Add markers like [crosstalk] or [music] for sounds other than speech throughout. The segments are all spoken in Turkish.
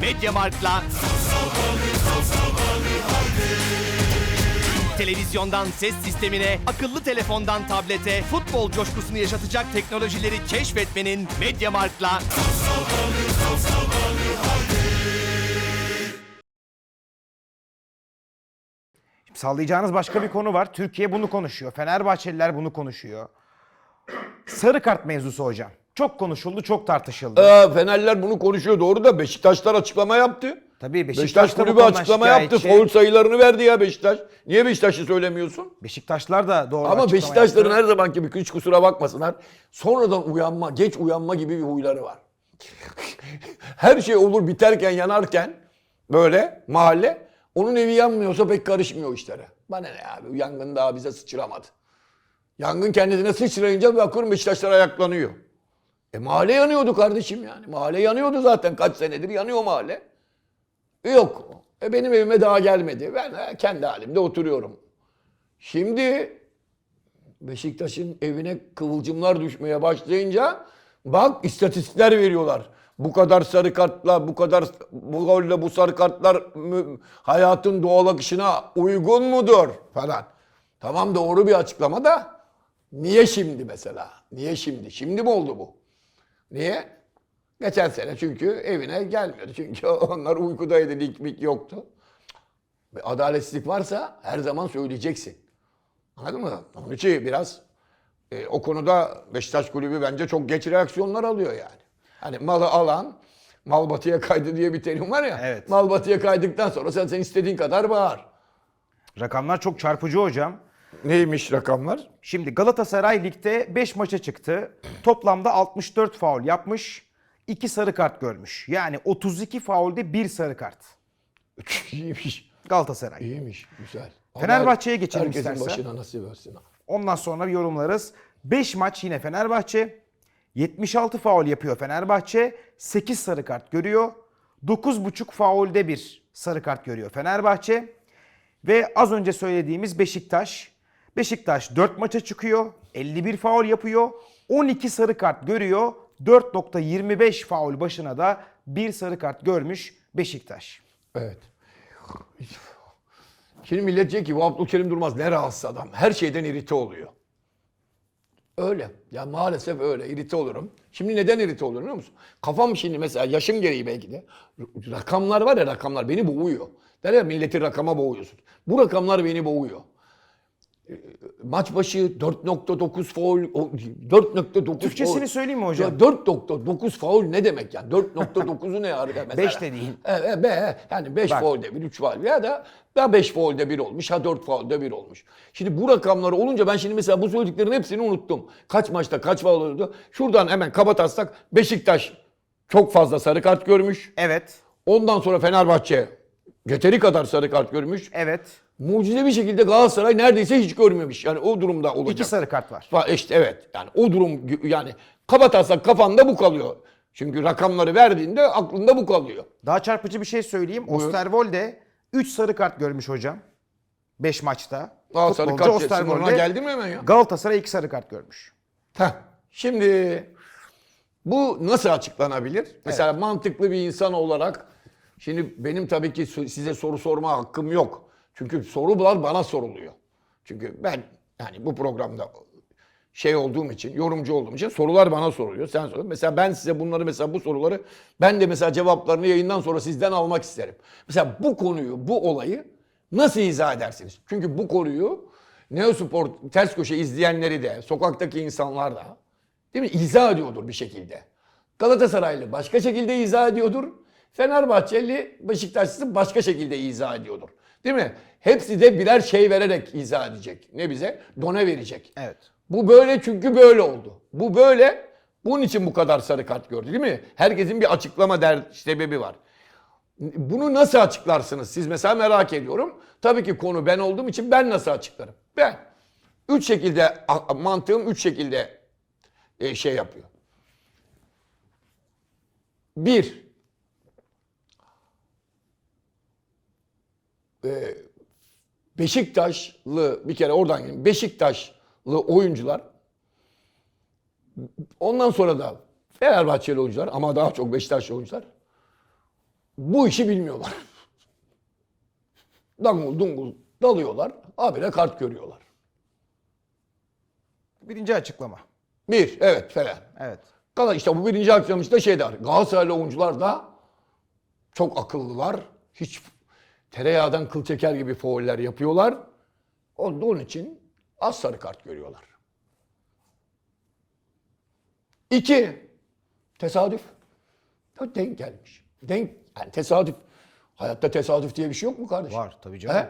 Mediamarkt'la Televizyondan ses sistemine, akıllı telefondan tablete, futbol coşkusunu yaşatacak teknolojileri keşfetmenin Mediamarkt'la Sallayacağınız başka bir konu var. Türkiye bunu konuşuyor. Fenerbahçeliler bunu konuşuyor. Sarı kart mevzusu hocam. Çok konuşuldu, çok tartışıldı. Ee, Fenerler bunu konuşuyor doğru da Beşiktaşlar açıklama yaptı. Tabii Beşiktaş, Beşiktaş kulübü açıklama yaptı. Foul sayılarını verdi ya Beşiktaş. Niye Beşiktaş'ı söylemiyorsun? Beşiktaşlar da doğru Ama Beşiktaşların yaptı. her zamanki bir hiç kusura bakmasınlar. Sonradan uyanma, geç uyanma gibi bir huyları var. [laughs] her şey olur biterken yanarken böyle mahalle onun evi yanmıyorsa pek karışmıyor işlere. Bana ne abi yangın daha bize sıçramadı. Yangın kendisine sıçrayınca bakıyorum Beşiktaşlar ayaklanıyor. E mahalle yanıyordu kardeşim yani. Mahalle yanıyordu zaten kaç senedir yanıyor mahalle. Yok. E benim evime daha gelmedi. Ben e, kendi halimde oturuyorum. Şimdi Beşiktaş'ın evine kıvılcımlar düşmeye başlayınca bak istatistikler veriyorlar. Bu kadar sarı kartla, bu kadar bu golle bu sarı kartlar hayatın doğal akışına uygun mudur falan. Tamam doğru bir açıklama da niye şimdi mesela? Niye şimdi? Şimdi mi oldu bu? Niye? Geçen sene çünkü evine gelmiyordu. Çünkü [laughs] onlar uykudaydı, lig mik yoktu. Ve Adaletsizlik varsa her zaman söyleyeceksin. Anladın mı? Onun için biraz e, o konuda Beşiktaş Kulübü bence çok geç reaksiyonlar alıyor yani. Hani malı alan mal batıya kaydı diye bir terim var ya. Evet. Mal batıya kaydıktan sonra sen, sen istediğin kadar bağır. Rakamlar çok çarpıcı hocam. Neymiş rakamlar? Şimdi Galatasaray ligde 5 maça çıktı. Toplamda 64 faul yapmış. 2 sarı kart görmüş. Yani 32 faulde 1 sarı kart. [laughs] İyiymiş. Galatasaray. İyiymiş. Güzel. Fenerbahçe'ye geçelim Herkesin istersen. başına nasip versin. Ondan sonra yorumlarız. 5 maç yine Fenerbahçe. 76 faul yapıyor Fenerbahçe. 8 sarı kart görüyor. 9.5 faulde bir sarı kart görüyor Fenerbahçe. Ve az önce söylediğimiz Beşiktaş. Beşiktaş 4 maça çıkıyor. 51 faul yapıyor. 12 sarı kart görüyor. 4.25 faul başına da bir sarı kart görmüş Beşiktaş. Evet. Şimdi millet diyecek ki bu Abdülkerim Durmaz ne rahatsız adam. Her şeyden irite oluyor. Öyle. Ya maalesef öyle. irite olurum. Şimdi neden irite oluyorum biliyor musun? Kafam şimdi mesela yaşım gereği belki de. Rakamlar var ya rakamlar beni boğuyor. Derler milleti rakama boğuyorsun. Bu rakamlar beni boğuyor. Maç başı 4.9 faul, o 4.9 Türkçesini faul. söyleyeyim mi hocam? Ya 4.9 faul ne demek yani? 4.9'u ne abi mesela? Beş de değil. Evet, be, yani 5 Bak. faulde 1, 3 faul ya da ya 5 faulde 1 olmuş, ha 4 faulde 1 olmuş. Şimdi bu rakamları olunca ben şimdi mesela bu söylediklerin hepsini unuttum. Kaç maçta kaç faul oldu? Şuradan hemen kabatarsak Beşiktaş çok fazla sarı kart görmüş. Evet. Ondan sonra Fenerbahçe yeteri kadar sarı kart görmüş. Evet. Mucize bir şekilde Galatasaray neredeyse hiç görmemiş. Yani o durumda olacak. İki sarı kart var. Va- İşte evet. Yani o durum yani kabatarsak kafanda bu kalıyor. Çünkü rakamları verdiğinde aklında bu kalıyor. Daha çarpıcı bir şey söyleyeyim. Osterwolde 3 sarı kart görmüş hocam. 5 maçta. Aa, sarı kart Osterwolde geldi mi hemen ya? Galatasaray 2 sarı kart görmüş. Heh. Şimdi bu nasıl açıklanabilir? Mesela mantıklı bir insan olarak şimdi benim tabii ki size soru sorma hakkım yok. Çünkü sorular bana soruluyor. Çünkü ben yani bu programda şey olduğum için, yorumcu olduğum için sorular bana soruluyor. Sen sor. Mesela ben size bunları mesela bu soruları ben de mesela cevaplarını yayından sonra sizden almak isterim. Mesela bu konuyu, bu olayı nasıl izah edersiniz? Çünkü bu konuyu Neospor ters köşe izleyenleri de, sokaktaki insanlar da değil mi izah ediyordur bir şekilde. Galatasaraylı başka şekilde izah ediyordur. Fenerbahçeli Beşiktaşlısı başka şekilde izah ediyordur. Değil mi? Hepsi de birer şey vererek izah edecek. Ne bize? Done verecek. Evet. Bu böyle çünkü böyle oldu. Bu böyle. Bunun için bu kadar sarı kart gördü değil mi? Herkesin bir açıklama der, sebebi var. Bunu nasıl açıklarsınız? Siz mesela merak ediyorum. Tabii ki konu ben olduğum için ben nasıl açıklarım? Ben. Üç şekilde mantığım üç şekilde e, şey yapıyor. Bir. e, Beşiktaşlı bir kere oradan gelin. Beşiktaşlı oyuncular ondan sonra da Fenerbahçeli oyuncular ama daha çok Beşiktaşlı oyuncular bu işi bilmiyorlar. [laughs] Dangul dungul dalıyorlar. Habire kart görüyorlar. Birinci açıklama. Bir, evet Fener. Evet. Gala işte bu birinci açıklamışta şey der. Galatasaraylı oyuncular da çok akıllılar. Hiç tereyağdan kıl çeker gibi fauller yapıyorlar. Onun, onun için az sarı kart görüyorlar. İki, tesadüf. Ya denk gelmiş. Denk, yani tesadüf. Hayatta tesadüf diye bir şey yok mu kardeşim? Var tabii canım. He?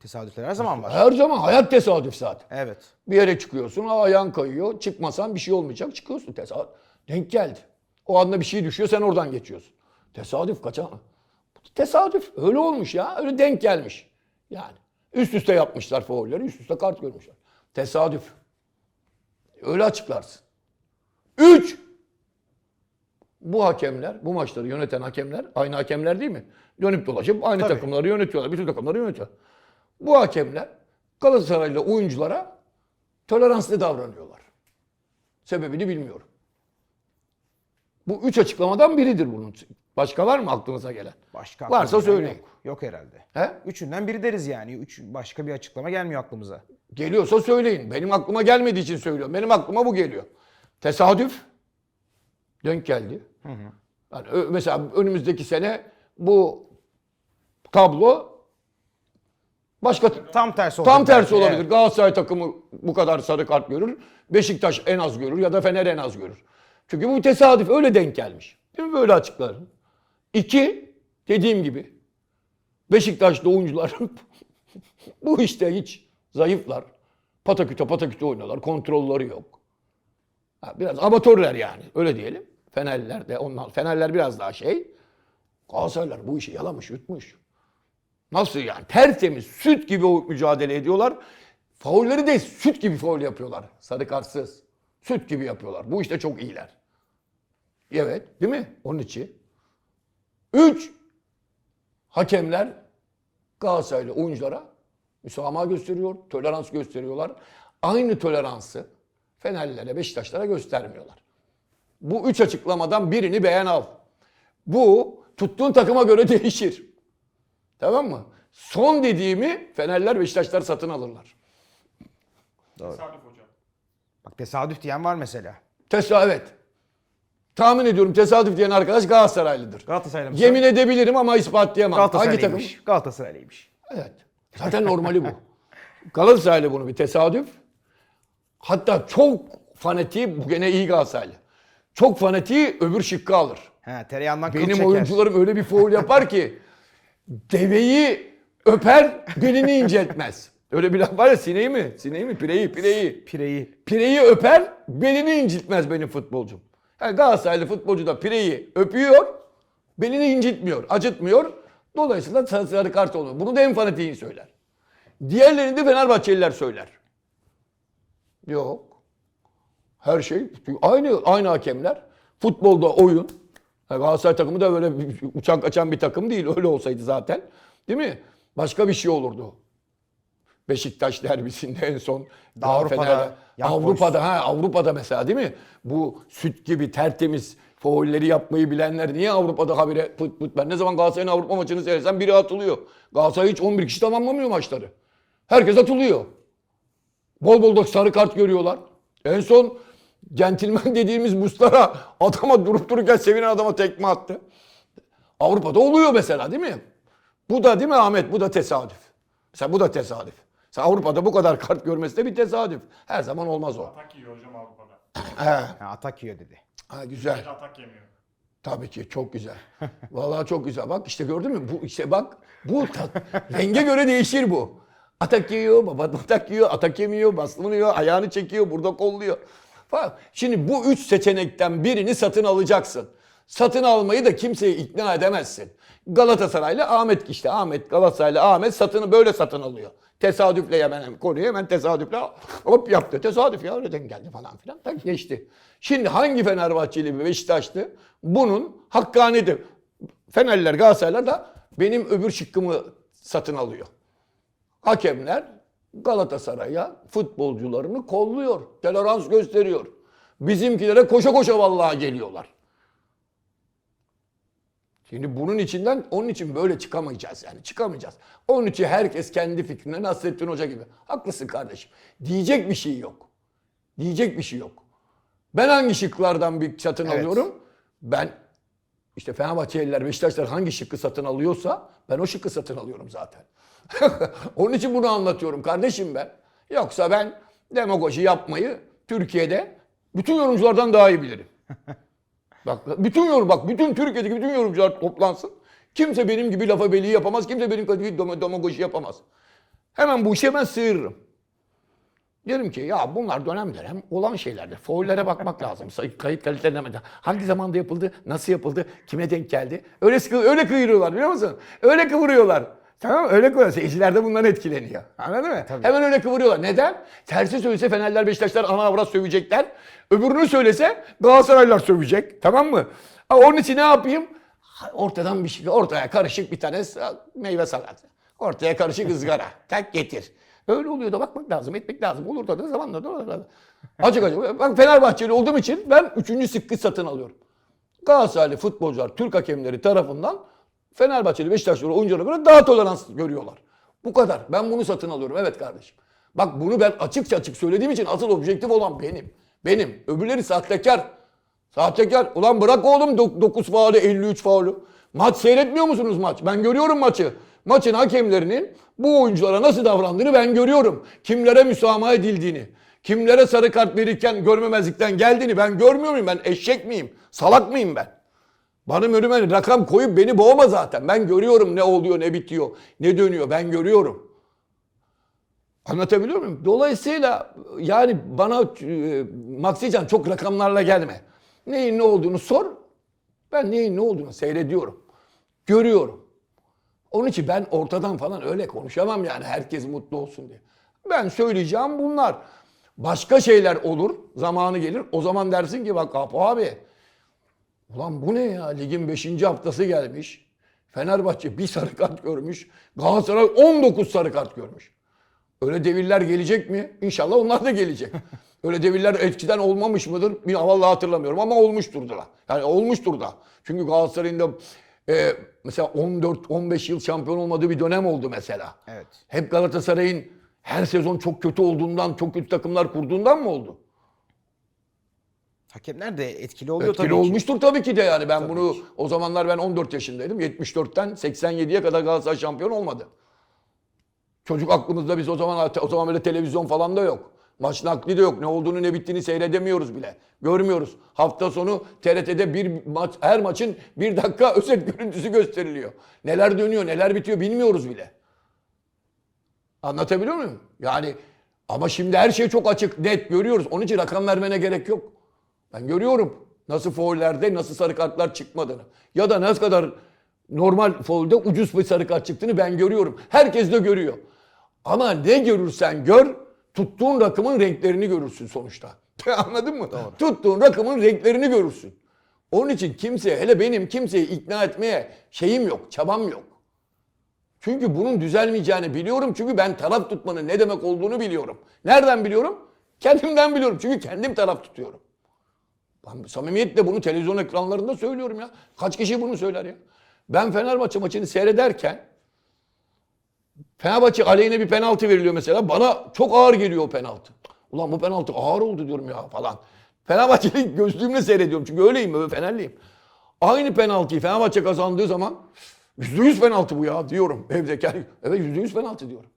Tesadüfler her zaman var. Her zaman hayat tesadüf zaten. Evet. Bir yere çıkıyorsun, ayağın kayıyor. Çıkmasan bir şey olmayacak, çıkıyorsun. Tesadüf. Denk geldi. O anda bir şey düşüyor, sen oradan geçiyorsun. Tesadüf kaça? Tesadüf. Öyle olmuş ya. Öyle denk gelmiş. Yani. Üst üste yapmışlar faulleri, üst üste kart görmüşler. Tesadüf. Öyle açıklarsın. Üç. Bu hakemler, bu maçları yöneten hakemler aynı hakemler değil mi? Dönüp dolaşıp aynı Tabii. takımları yönetiyorlar. Bütün takımları yönetiyor. Bu hakemler Galatasaraylı oyunculara toleranslı davranıyorlar. Sebebini bilmiyorum. Bu üç açıklamadan biridir bunun. Başka var mı aklınıza gelen? Başka Varsa söyleyin. Yok, yok herhalde. He? Üçünden biri deriz yani. Üç, başka bir açıklama gelmiyor aklımıza. Geliyorsa söyleyin. Benim aklıma gelmediği için söylüyorum. Benim aklıma bu geliyor. Tesadüf. Denk geldi. Yani ö- mesela önümüzdeki sene bu tablo başka Tam tersi olacak Tam tersi olabilir. evet. Galatasaray takımı bu kadar sarı kart görür. Beşiktaş en az görür ya da Fener en az görür. Çünkü bu tesadüf öyle denk gelmiş. Değil mi? Böyle açıklar. İki, dediğim gibi Beşiktaşlı oyuncular [laughs] bu işte hiç zayıflar. Pataküte pataküte oynuyorlar. Kontrolleri yok. Ha, biraz amatörler yani. Öyle diyelim. Fenerliler de ondan. Fenerler biraz daha şey. Galatasaraylar bu işi yalamış, yutmuş. Nasıl yani? Tertemiz, süt gibi mücadele ediyorlar. Faulleri de süt gibi faul yapıyorlar. Sarı kartsız. Süt gibi yapıyorlar. Bu işte çok iyiler. Evet, değil mi? Onun için. Üç, hakemler Galatasaraylı oyunculara müsamaha gösteriyor, tolerans gösteriyorlar. Aynı toleransı Fenerlilere, Beşiktaşlara göstermiyorlar. Bu üç açıklamadan birini beğen al. Bu tuttuğun takıma göre [laughs] değişir. Tamam mı? Son dediğimi Fenerler Beşiktaşlar satın alırlar. Hocam. Bak tesadüf diyen var mesela. Tesadüf evet. Tahmin ediyorum tesadüf diyen arkadaş Galatasaraylıdır. Galatasaraylı mısın? Yemin edebilirim ama ispatlayamam. Hangi takım? Galatasaraylıymış. Galatasaraylıymış. Evet. Zaten normali bu. [laughs] Galatasaraylı bunu bir tesadüf. Hatta çok fanatiği, bu gene iyi Galatasaraylı. Çok fanatiği öbür şıkkı alır. He, tereyağından kıl Benim çeker. oyuncularım öyle bir foul yapar ki deveyi öper, belini [laughs] inceltmez. Öyle bir laf var ya sineği mi? Sineği mi? Pireyi, pireyi. Pireyi. Pireyi öper, belini incitmez benim futbolcum. Yani Galatasaraylı futbolcu da pireyi öpüyor, belini incitmiyor, acıtmıyor. Dolayısıyla sarı, kart oluyor. Bunu da en fanatiği söyler. Diğerlerini de Fenerbahçeliler söyler. Yok. Her şey aynı aynı hakemler. Futbolda oyun. Yani Galatasaray takımı da böyle bir uçan kaçan bir takım değil. Öyle olsaydı zaten. Değil mi? Başka bir şey olurdu. Beşiktaş derbisinde en son daha Avrupa'da, Fener- Avrupa'da ha Avrupa'da mesela değil mi? Bu süt gibi tertemiz faulleri yapmayı bilenler niye Avrupa'da habire pıt pıt ben ne zaman Galatasaray'ın Avrupa maçını seyretsem biri atılıyor. Galatasaray hiç 11 kişi tamamlamıyor maçları. Herkes atılıyor. Bol bol da sarı kart görüyorlar. En son centilmen [laughs] dediğimiz Mustara adama durup dururken sevinen adama tekme attı. Avrupa'da oluyor mesela değil mi? Bu da değil mi Ahmet? Bu da tesadüf. Mesela bu da tesadüf. Avrupa'da bu kadar kart görmesi de bir tesadüf. Her zaman olmaz o. Atak yiyor hocam Avrupa'da. He. Ha, atak yiyor dedi. Ha, güzel. Hiç atak yemiyor. Tabii ki çok güzel. Vallahi çok güzel. Bak işte gördün mü? Bu işte bak bu tat, renge göre değişir bu. Atak yiyor, baba atak yiyor, atak yemiyor, bastırıyor, ayağını çekiyor, burada kolluyor. Falan. Şimdi bu üç seçenekten birini satın alacaksın. Satın almayı da kimseyi ikna edemezsin. Galatasaraylı Ahmet işte Ahmet Galatasaraylı Ahmet satını böyle satın alıyor. Tesadüfle hemen konuyu hemen tesadüfle hop yaptı. Tesadüf ya öyleden geldi falan filan. Tak geçti. Şimdi hangi Fenerbahçeli ve Beşiktaşlı bunun hakkanidir. Fenerliler Galatasaraylılar da benim öbür şıkkımı satın alıyor. Hakemler Galatasaray'a futbolcularını kolluyor. Tolerans gösteriyor. Bizimkilere koşa koşa vallahi geliyorlar. Şimdi bunun içinden onun için böyle çıkamayacağız yani çıkamayacağız. Onun için herkes kendi fikrine Nasrettin Hoca gibi. Haklısın kardeşim. Diyecek bir şey yok. Diyecek bir şey yok. Ben hangi şıklardan bir satın Evet. alıyorum? Ben işte Fenerbahçeliler, Beşiktaşlar hangi şıkkı satın alıyorsa ben o şıkkı satın alıyorum zaten. [laughs] Onun için bunu anlatıyorum kardeşim ben. Yoksa ben demagoji yapmayı Türkiye'de bütün yorumculardan daha iyi bilirim. [laughs] Bak bütün yorum bak bütün Türkiye'deki bütün yorumcular toplansın. Kimse benim gibi lafa beli yapamaz. Kimse benim gibi demagoji yapamaz. Hemen bu işe ben sığırırım. Derim ki ya bunlar dönem dönem olan şeylerdir. Faullere bakmak lazım. Kayıt kalitelerine bakmak Hangi zamanda yapıldı, nasıl yapıldı, kime denk geldi. Öyle sıkı, öyle kıyırıyorlar biliyor musun? Öyle kıvırıyorlar. Tamam mı? Öyle kıvırıyorlar. Seyirciler de bundan etkileniyor. Anladın mı? Hemen öyle kıvırıyorlar. Neden? Tersi söylese Fenerler, Beşiktaşlar ana avrat sövecekler. Öbürünü söylese Galatasaraylılar sövecek. Tamam mı? Ha, Onun için ne yapayım? Ortadan bir şey, ortaya karışık bir tane meyve salatı. Ortaya karışık ızgara. [laughs] Tak getir. Öyle oluyor da bakmak lazım, etmek lazım. Olur da da zamanla da olur da. Açık açık. Bak Fenerbahçeli olduğum için ben üçüncü sıkkı satın alıyorum. Galatasaraylı futbolcular Türk hakemleri tarafından Fenerbahçeli Beşiktaşlı oyunculara göre daha tolerans görüyorlar. Bu kadar. Ben bunu satın alıyorum. Evet kardeşim. Bak bunu ben açıkça açık söylediğim için asıl objektif olan benim. Benim. Öbürleri sahtekar. Sahtekar. Ulan bırak oğlum 9 faulü 53 faulü. Maç seyretmiyor musunuz maç? Ben görüyorum maçı. Maçın hakemlerinin bu oyunculara nasıl davrandığını ben görüyorum. Kimlere müsamaha edildiğini. Kimlere sarı kart verirken görmemezlikten geldiğini ben görmüyor muyum? Ben eşek miyim? Salak mıyım ben? Benim önüme rakam koyup beni boğma zaten. Ben görüyorum ne oluyor, ne bitiyor, ne dönüyor. Ben görüyorum. Anlatabiliyor muyum? Dolayısıyla yani bana e, Maksican çok rakamlarla gelme. Neyin ne olduğunu sor. Ben neyin ne olduğunu seyrediyorum. Görüyorum. Onun için ben ortadan falan öyle konuşamam yani herkes mutlu olsun diye. Ben söyleyeceğim bunlar. Başka şeyler olur, zamanı gelir. O zaman dersin ki bak Apo abi Ulan bu ne ya? Ligin 5. haftası gelmiş. Fenerbahçe bir sarı kart görmüş. Galatasaray 19 sarı kart görmüş. Öyle devirler gelecek mi? İnşallah onlar da gelecek. [laughs] Öyle devirler eskiden olmamış mıdır? Bir vallahi hatırlamıyorum ama olmuştur da. Yani olmuştur da. Çünkü Galatasaray'ın da e, mesela 14-15 yıl şampiyon olmadığı bir dönem oldu mesela. Evet. Hep Galatasaray'ın her sezon çok kötü olduğundan, çok kötü takımlar kurduğundan mı oldu? Hakemler de etkili oluyor Etkili tabii ki. olmuştur tabii ki de yani. Ben bunu o zamanlar ben 14 yaşındaydım. 74'ten 87'ye kadar Galatasaray şampiyon olmadı. Çocuk aklımızda biz o zaman o zaman böyle televizyon falan da yok. Maç nakli de yok. Ne olduğunu ne bittiğini seyredemiyoruz bile. Görmüyoruz. Hafta sonu TRT'de bir maç her maçın bir dakika [laughs] özet görüntüsü gösteriliyor. Neler dönüyor, neler bitiyor bilmiyoruz bile. Anlatabiliyor muyum? Yani ama şimdi her şey çok açık, net görüyoruz. Onun için rakam vermene gerek yok. Ben görüyorum nasıl faullerde nasıl sarı kartlar çıkmadığını. Ya da ne kadar normal faulde ucuz bir sarı kart çıktığını ben görüyorum. Herkes de görüyor. Ama ne görürsen gör, tuttuğun rakımın renklerini görürsün sonuçta. [laughs] Anladın mı? Tuttuğun rakımın renklerini görürsün. Onun için kimseye, hele benim kimseyi ikna etmeye şeyim yok, çabam yok. Çünkü bunun düzelmeyeceğini biliyorum. Çünkü ben taraf tutmanın ne demek olduğunu biliyorum. Nereden biliyorum? Kendimden biliyorum. Çünkü kendim taraf tutuyorum. Ben samimiyetle bunu televizyon ekranlarında söylüyorum ya. Kaç kişi bunu söyler ya? Ben Fenerbahçe maçını seyrederken Fenerbahçe aleyhine bir penaltı veriliyor mesela. Bana çok ağır geliyor o penaltı. Ulan bu penaltı ağır oldu diyorum ya falan. Fenerbahçe'yi [laughs] gözlüğümle seyrediyorum. Çünkü öyleyim böyle Fenerliyim. Aynı penaltıyı Fenerbahçe kazandığı zaman yüzde yüz penaltı bu ya diyorum. [laughs] Evdeki evet yüzde yüz penaltı diyorum.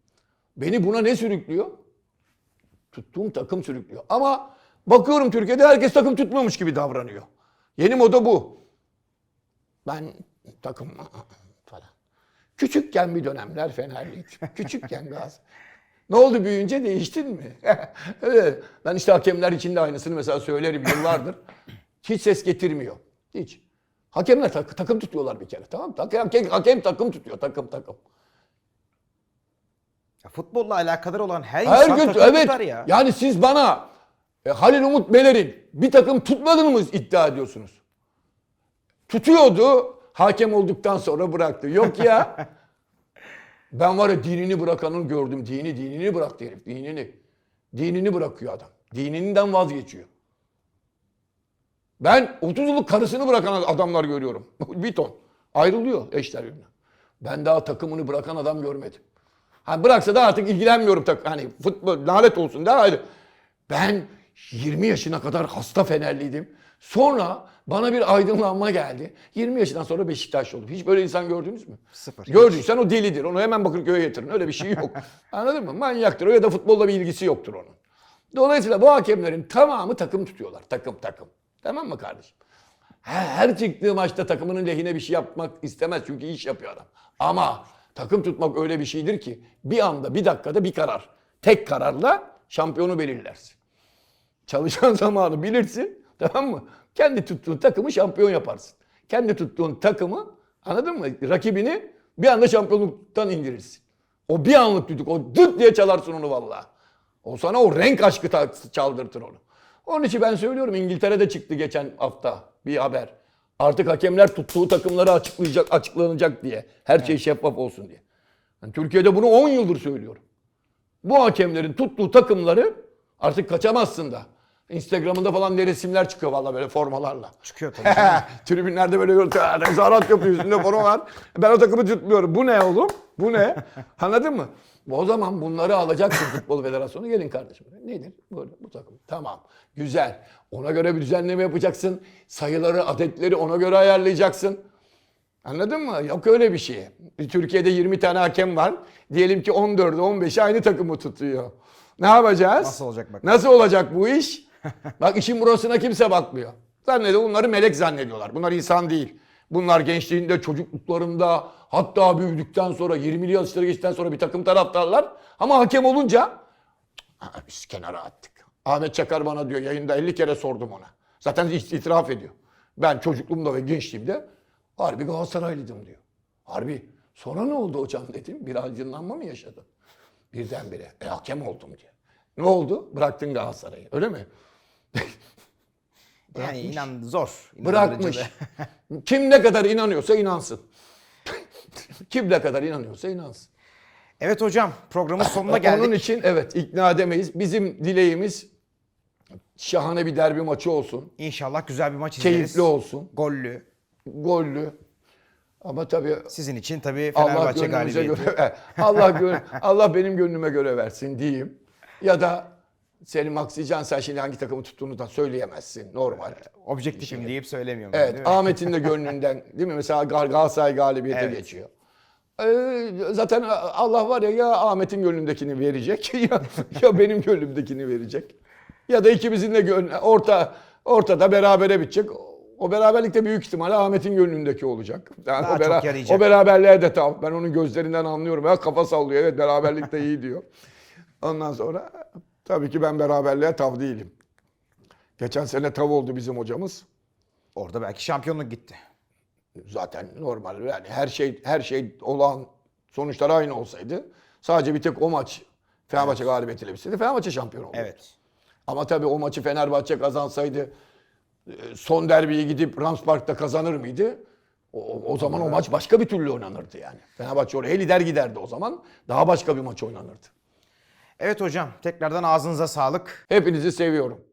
Beni buna ne sürüklüyor? Tuttuğum takım sürüklüyor. Ama bakıyorum Türkiye'de herkes takım tutmamış gibi davranıyor. Yeni moda bu. Ben takım falan. Küçükken bir dönemler Fenerliydim. [laughs] Küçükken Galatasaray. Ne oldu büyüyünce değiştin mi? [laughs] evet. Ben işte hakemler için de aynısını mesela söylerim yıllardır. Hiç ses getirmiyor. Hiç. Hakemler tak- takım tutuyorlar bir kere tamam mı? Hakem, hakem takım tutuyor takım takım. Ya futbolla alakadar olan her, Her insan gün takım evet. tutar ya. Yani siz bana e, Halil Umut Beler'in bir takım tutmadığını mı iddia ediyorsunuz? Tutuyordu. Hakem olduktan sonra bıraktı. Yok ya. [laughs] ben var ya dinini bırakanını gördüm. Dini dinini bıraktı herif. Dinini. Dinini bırakıyor adam. Dininden vazgeçiyor. Ben 30 yıllık karısını bırakan adamlar görüyorum. [laughs] bir ton. Ayrılıyor eşler yönüne. Ben daha takımını bırakan adam görmedim. Ha bıraksa da artık ilgilenmiyorum hani futbol lanet olsun da ayrı. Ben 20 yaşına kadar hasta Fenerliydim. Sonra bana bir aydınlanma geldi. 20 yaşından sonra Beşiktaş oldum. Hiç böyle insan gördünüz mü? Sıfır. Gördüysen o delidir. Onu hemen Bakırköy'e getirin. Öyle bir şey yok. [laughs] Anladın mı? Manyaktır. O ya da futbolla bir ilgisi yoktur onun. Dolayısıyla bu hakemlerin tamamı takım tutuyorlar. Takım takım. Tamam mı kardeşim? Her, her çıktığı maçta takımının lehine bir şey yapmak istemez çünkü iş yapıyor adam. Ama takım tutmak öyle bir şeydir ki bir anda bir dakikada bir karar. Tek kararla şampiyonu belirlersin. Çalışan [laughs] zamanı bilirsin tamam mı? Kendi tuttuğun takımı şampiyon yaparsın. Kendi tuttuğun takımı anladın mı? Rakibini bir anda şampiyonluktan indirirsin. O bir anlık düdük o dıt diye çalarsın onu vallahi. O sana o renk aşkı çaldırtır onu. Onun için ben söylüyorum İngiltere'de çıktı geçen hafta bir haber. Artık hakemler tuttuğu takımları açıklayacak, açıklanacak diye. Her şey şeffaf olsun diye. Ben Türkiye'de bunu 10 yıldır söylüyorum. Bu hakemlerin tuttuğu takımları artık kaçamazsın da. Instagram'ında falan ne resimler çıkıyor vallahi böyle formalarla. Çıkıyor tabii. [laughs] Tribünlerde böyle "Ha, rezarot yapıyor üstünde forma var. Ben o takımı tutmuyorum. Bu ne oğlum? Bu ne? Anladın mı? O zaman bunları alacaksın [laughs] Futbol Federasyonu. Gelin kardeşim. Nedir? Böyle bu takım. Tamam. Güzel. Ona göre bir düzenleme yapacaksın. Sayıları, adetleri ona göre ayarlayacaksın. Anladın mı? Yok öyle bir şey. Türkiye'de 20 tane hakem var. Diyelim ki 14'ü 15'i aynı takımı tutuyor. Ne yapacağız? Nasıl olacak bakalım? Nasıl olacak bu iş? [laughs] Bak işin burasına kimse bakmıyor. Zannediyor bunları melek zannediyorlar. Bunlar insan değil. Bunlar gençliğinde, çocukluklarında, hatta büyüdükten sonra 20'li yaşlara geçtikten sonra bir takım taraftarlar. Ama hakem olunca "Ha, biz kenara attık. Ahmet Çakar bana diyor yayında 50 kere sordum ona. Zaten it- itiraf ediyor. Ben çocukluğumda ve gençliğimde harbi Galatasaraylıydım diyor. Harbi. Sonra ne oldu hocam dedim. Bir aydınlanma mı yaşadın? Birdenbire. E hakem oldum diye. Ne oldu? Bıraktın Galatasaray'ı. Öyle mi? [laughs] Yani inan zor. Bırakmış. [laughs] Kim ne kadar inanıyorsa inansın. [laughs] Kim ne kadar inanıyorsa inansın. Evet hocam programın sonuna geldik. Onun için evet ikna edemeyiz. Bizim dileğimiz şahane bir derbi maçı olsun. İnşallah güzel bir maç izleriz. Keyifli olsun. Gollü. Gollü. Ama tabii Sizin için tabii Fenerbahçe galibiyeti. göre Allah Allah benim gönlüme göre versin diyeyim. Ya da Selim Aksican sen şimdi hangi takımı tuttuğunu da söyleyemezsin normal. Objektifim deyip söylemiyorum. Evet değil mi? Ahmet'in de gönlünden değil mi? Mesela Gal- Galatasaray galibiyete Evet. geçiyor. Ee, zaten Allah var ya ya Ahmet'in gönlündekini verecek [laughs] ya, ya benim gönlümdekini verecek. Ya da ikimizin de gönlü, orta ortada berabere bitecek. O beraberlik de büyük ihtimalle Ahmet'in gönlündeki olacak. Yani Daha o, çok yarayacak. o beraberliğe de tam. Ben onun gözlerinden anlıyorum. Ya kafa sallıyor. Evet beraberlik de iyi diyor. [laughs] Ondan sonra tabii ki ben beraberliğe tav değilim. Geçen sene tav oldu bizim hocamız. Orada belki şampiyonluk gitti. zaten normal yani her şey her şey olan sonuçlar aynı olsaydı sadece bir tek o maç Fenerbahçe galibiyetiyle bitseydi Fenerbahçe şampiyon olurdu. Evet. Ama tabii o maçı Fenerbahçe kazansaydı e, son derbiyi gidip Rams Park'ta kazanır mıydı? O, o zaman o maç başka bir türlü oynanırdı yani. Fenerbahçe oraya lider giderdi o zaman. Daha başka bir maç oynanırdı. Evet hocam tekrardan ağzınıza sağlık. Hepinizi seviyorum.